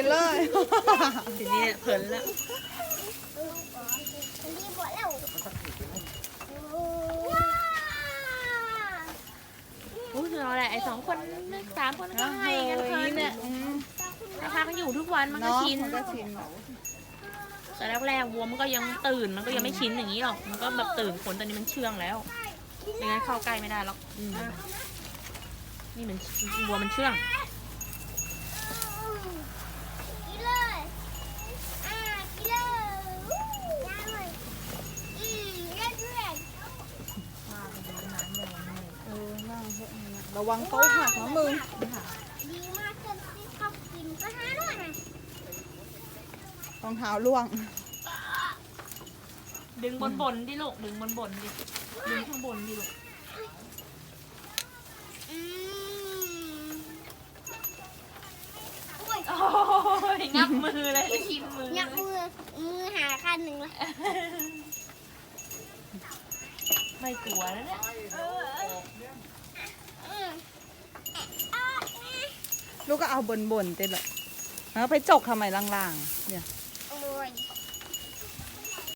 กินเลยทีนี้เพลินแล้วรีบหมดแล้วว้าโอ้ยเราแหละไอ้สองคนสามคนก็ให้กันเพลินเนี่ยอืมราคาก็อยู่ทุกวันมันก็เนาะชินมันก็ชินแต่แรกๆวัวมันก็ยังตื่นมันก็ยังไม่ชินอย่างนี้หรอก มันก็แบบตื่นคนตอนนี้มันเชื่องแล้วไม่งั้นเข้าใกล้ไม่ได้หรอกนี่มันวัวมันเชื่อง กินเลยอ่ากินเลยได้เลยอืมได้ด้วย เออนั่งเถอะ ระวังโต๊ะหักนะมึงดีมากจนที่เขากินก็หาด้วยนะรองเท้าล่วง ดึงบนบนๆดิลูกดึงบนบนๆดิดึงข้างบนดิลูกอืมโอ้ยโอ้ยงับมือเลยกินมือยักมือมือหาคันหนึ่งเลยไม่กลัวแล้วเนี่ย อืม ลูกก็เอาบนบนๆเต็มเลยแล้วไปจกทำไมล่างๆเนี่ย โอ้ย